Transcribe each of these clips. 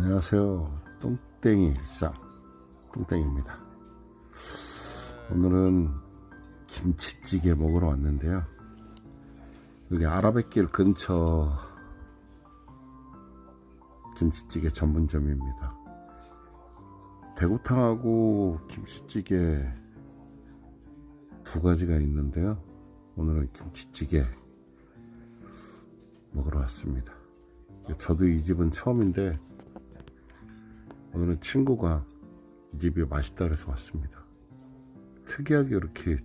안녕하세요. 똥땡이 일상 똥땡입니다. 오늘은 김치찌개 먹으러 왔는데요. 여기 아라뱃길 근처 김치찌개 전문점입니다. 대구탕하고 김치찌개 두 가지가 있는데요. 오늘은 김치찌개 먹으러 왔습니다. 저도 이 집은 처음인데 오늘은 친구가 이 집이 맛있다 그래서 왔습니다. 특이하게 이렇게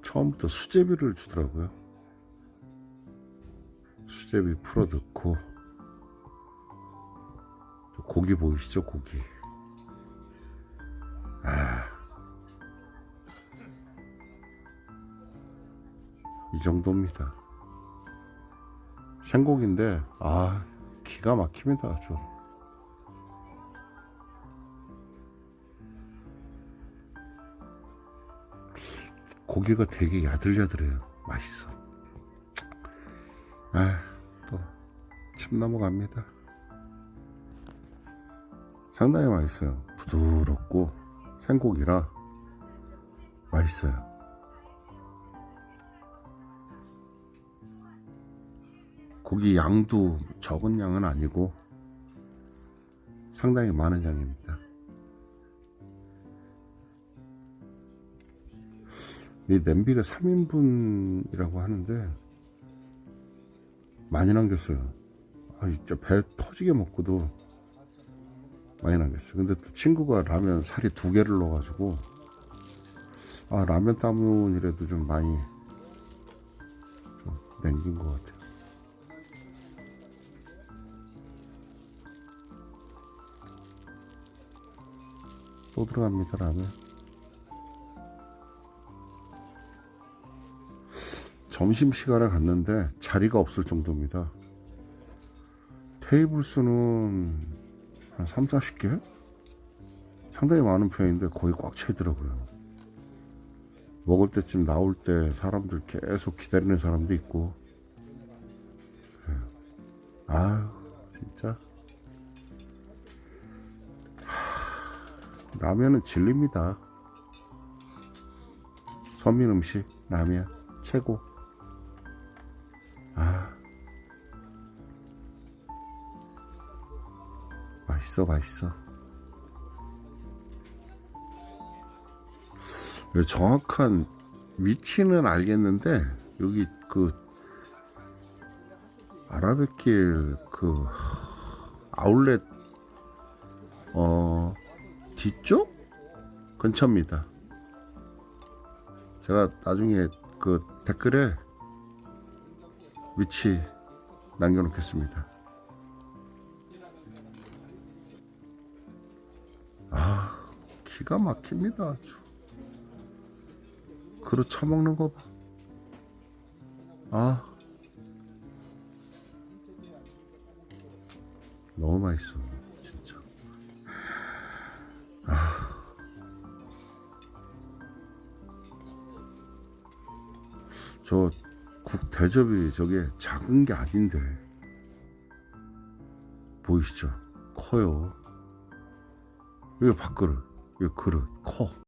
처음부터 수제비를 주더라고요. 수제비 풀어 넣고 저 고기 보이시죠? 고기. 아. 이 정도입니다. 생고기인데 아 기가 막힙니다 아주. 고기가 되게 야들야들해요. 맛있어. 아, 또, 침 넘어갑니다. 상당히 맛있어요. 부드럽고 생고기라 맛있어요. 고기 양도 적은 양은 아니고 상당히 많은 양입니다. 이 냄비가 3인분이라고 하는데 많이 남겼어요. 아 진짜 배 터지게 먹고도 많이 남겼어요. 근데 또 친구가 라면 살이 두 개를 넣어가지고 아 라면 따문이라도 좀 많이 좀 남긴 것 같아요. 또 들어갑니다 라면. 점심시간에 갔는데 자리가 없을 정도입니다. 테이블 수는 한 3, 40개? 상당히 많은 편인데 거의 꽉 차 있더라고요. 먹을 때쯤 나올 때 사람들 계속 기다리는 사람도 있고. 예. 아유, 진짜. 하, 라면은 진리입니다. 서민 음식, 라면, 최고. 아. 맛있어, 맛있어. 예, 정확한 위치는 알겠는데, 여기 그, 아라뱃길 그, 아울렛, 어, 뒤쪽? 근처입니다. 제가 나중에 그 댓글에 위치 남겨놓겠습니다. 아, 기가 막힙니다. 아주. 그릇 처먹는 거 봐. 아, 너무 맛있어, 진짜. 저국 대접이 저게 작은 게 아닌데 보이시죠? 커요. 이거 밥그릇, 이거 그릇 커.